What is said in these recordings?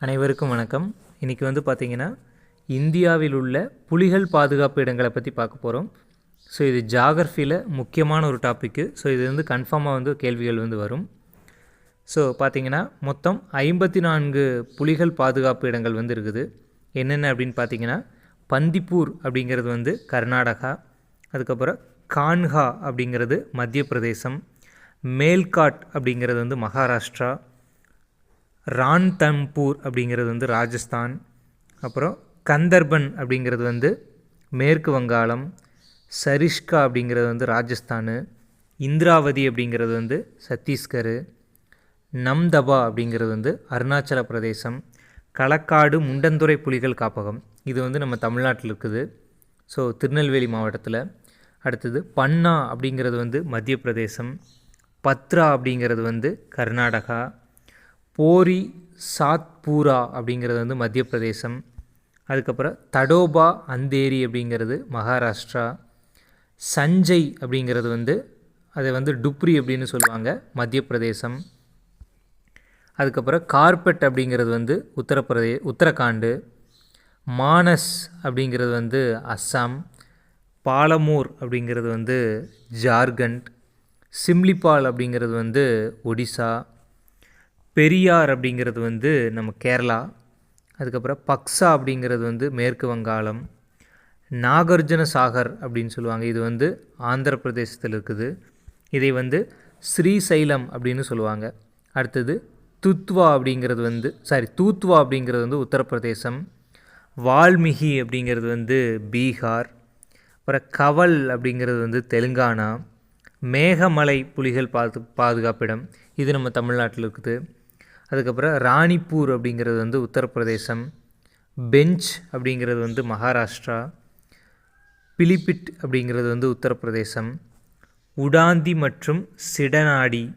அனைவருக்கும் வணக்கம். இன்றைக்கி வந்து பார்த்திங்கன்னா இந்தியாவில் உள்ள புலிகள் பாதுகாப்பு இடங்களை பற்றி பார்க்க போகிறோம் ஸோ இது ஜாகிரஃபியில் முக்கியமான ஒரு டாப்பிக்கு ஸோ இது வந்து கன்ஃபார்மாக வந்து கேள்விகள் வந்து வரும். ஸோ பார்த்திங்கன்னா மொத்தம் ஐம்பத்தி நான்கு புலிகள் பாதுகாப்பு இடங்கள் வந்து இருக்குது. என்னென்ன அப்படின்னு பார்த்தீங்கன்னா பந்திப்பூர் அப்படிங்கிறது வந்து கர்நாடகா அதுக்கப்புறம் கான்ஹா அப்படிங்கிறது மத்திய பிரதேசம் மேல்காட் அப்படிங்கிறது வந்து மகாராஷ்டிரா ரான்தம்பூர் அப்படிங்கிறது வந்து ராஜஸ்தான். அப்புறம் கந்தர்பன் அப்படிங்கிறது வந்து மேற்கு வங்காளம். சரிஷ்கா அப்படிங்கிறது வந்து ராஜஸ்தானு. இந்திராவதி அப்படிங்கிறது வந்து சத்தீஸ்கர். நம்தபா அப்படிங்கிறது வந்து அருணாச்சல பிரதேசம். களக்காடு முண்டந்துறை புலிகள் காப்பகம். இது வந்து நம்ம தமிழ்நாட்டில் இருக்குது. ஸோ திருநெல்வேலி மாவட்டத்தில். அடுத்தது பன்னா அப்படிங்கிறது வந்து மத்திய பிரதேசம். பத்ரா அப்படிங்கிறது வந்து கர்நாடகா. போரி சாத்பூரா அப்படிங்கிறது வந்து மத்திய பிரதேசம் அதுக்கப்புறம் தடோபா அந்தேரி அப்படிங்கிறது மகாராஷ்டிரா. சஞ்சய் அப்படிங்கிறது வந்து அதை வந்து டுப்ரி அப்படின்னு சொல்லுவாங்க மத்திய பிரதேசம் அதுக்கப்புறம் கார்பெட் அப்படிங்கிறது வந்து உத்தரப்பிரதே உத்தரகாண்டு. மானஸ் அப்படிங்கிறது வந்து அஸ்ஸாம். பாலமூர் அப்படிங்கிறது வந்து ஜார்க்கண்ட். சிம்லிபால் அப்படிங்கிறது வந்து ஒடிசா. பெரியார் அப்படிங்கிறது வந்து நம்ம கேரளா அதுக்கப்புறம் பக்ஸா அப்படிங்கிறது வந்து மேற்கு வங்காளம் நாகார்ஜுன சாகர் அப்படின்னு சொல்லுவாங்க. இது வந்து ஆந்திர பிரதேசத்தில் இருக்குது. இதை வந்து ஸ்ரீசைலம் அப்படின்னு சொல்லுவாங்க. அடுத்தது துத்வா அப்படிங்கிறது வந்து சாரி தூத்வா அப்படிங்கிறது வந்து உத்தரப்பிரதேசம். வால்மிகி அப்படிங்கிறது வந்து பீகார். அப்புறம் கவல் அப்படிங்கிறது வந்து தெலுங்கானா. மேகமலை புலிகள் பாது பாதுகாப்பிடம். இது நம்ம தமிழ்நாட்டில் இருக்குது. அதுக்கப்புறம் ராணிப்பூர் அப்படிங்கிறது வந்து உத்தரப்பிரதேசம் பெஞ்ச் அப்படிங்கிறது வந்து மகாராஷ்டிரா பிலிபிட் அப்படிங்கிறது வந்து உத்தரப்பிரதேசம் உடாந்தி மற்றும் சிடநாடி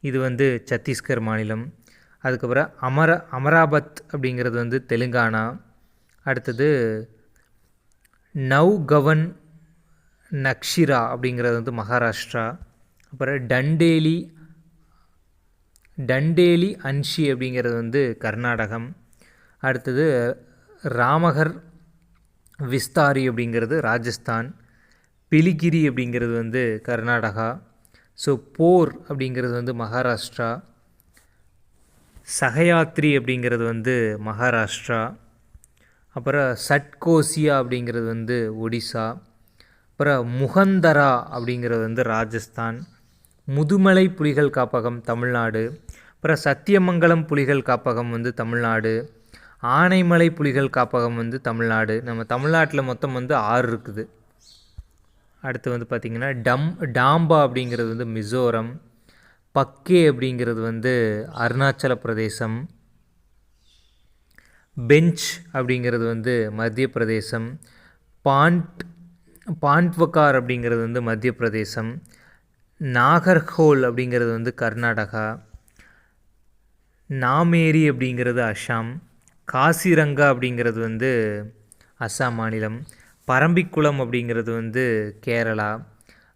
இது வந்து சத்தீஸ்கர் மாநிலம். அதுக்கப்புறம் அமர அமராபத் அப்படிங்கிறது வந்து தெலுங்கானா. அடுத்தது நவ்கவன் நக்ஷிரா அப்படிங்கிறது வந்து மகாராஷ்டிரா. அப்புறம் டண்டேலி டண்டேலி அன்ஷி அப்படிங்கிறது வந்து கர்நாடகம். அடுத்தது ராமகர் விஸ்தாரி அப்படிங்கிறது ராஜஸ்தான். பிலிகிரி அப்படிங்கிறது வந்து கர்நாடகா. ஸோ போர் அப்படிங்கிறது வந்து மகாராஷ்டிரா. சகயாத்ரி அப்படிங்கிறது வந்து மகாராஷ்டிரா. அப்புறம் சட்கோசியா அப்படிங்கிறது வந்து ஒடிசா. அப்புறம் முகந்தரா அப்படிங்கிறது வந்து ராஜஸ்தான். முதுமலை புலிகள் காப்பகம் தமிழ்நாடு. அப்புறம் சத்தியமங்கலம் புலிகள் காப்பகம் வந்து தமிழ்நாடு. ஆனைமலை புலிகள் காப்பகம் வந்து தமிழ்நாடு. நம்ம தமிழ்நாட்டில் மொத்தம் வந்து ஆறு இருக்குது. அடுத்து வந்து பார்த்திங்கன்னா டம் டாம்பா அப்படிங்கிறது வந்து மிசோரம். பக்கே அப்படிங்கிறது வந்து அருணாச்சல பிரதேசம். பெஞ்ச் அப்படிங்கிறது வந்து மத்திய பிரதேசம். பாண்ட் பாண்ட்வக்கார் அப்படிங்கிறது வந்து மத்திய பிரதேசம். நாகர்ஹோல் அப்படிங்கிறது வந்து கர்நாடகா நாமேரி அப்படிங்கிறது அஸ்ஸாம் காசிரங்கா அப்படிங்கிறது வந்து அஸ்ஸாம் மாநிலம் பரம்பிக்குளம் அப்படிங்கிறது வந்து கேரளா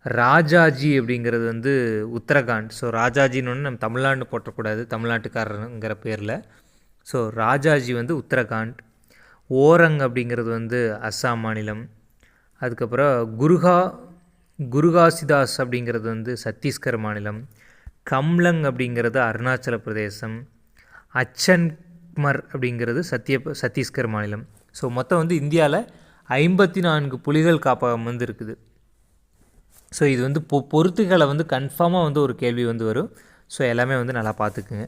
ராஜாஜி அப்படிங்கிறது வந்து உத்தரகாண்ட். ஸோ ராஜாஜின்னு ஒன்று நம்ம தமிழ்நாடு போட்டக்கூடாது தமிழ்நாட்டுக்காரருங்கிற பேரில். ஸோ ராஜாஜி வந்து உத்தரகாண்ட் ஓரங் அப்படிங்கிறது வந்து அஸ்ஸாம் மாநிலம். அதுக்கப்புறம் குருகா குருகாசிதாஸ் அப்படிங்கிறது வந்து சத்தீஸ்கர் மாநிலம் கம்லங் அப்படிங்கிறது அருணாச்சல பிரதேசம் அச்சன்மர் அப்படிங்கிறது சத்திய சத்தீஸ்கர் மாநிலம். ஸோ மொத்தம் வந்து இந்தியாவில் ஐம்பத்தி நான்கு புலிகள் காப்பகம் வந்து இருக்குது. ஸோ இது வந்து பொ பொறுத்துகளை வந்து கன்ஃபார்மாக வந்து ஒரு கேள்வி வந்து வரும். ஸோ எல்லாமே வந்து நல்லா பார்த்துக்குங்க.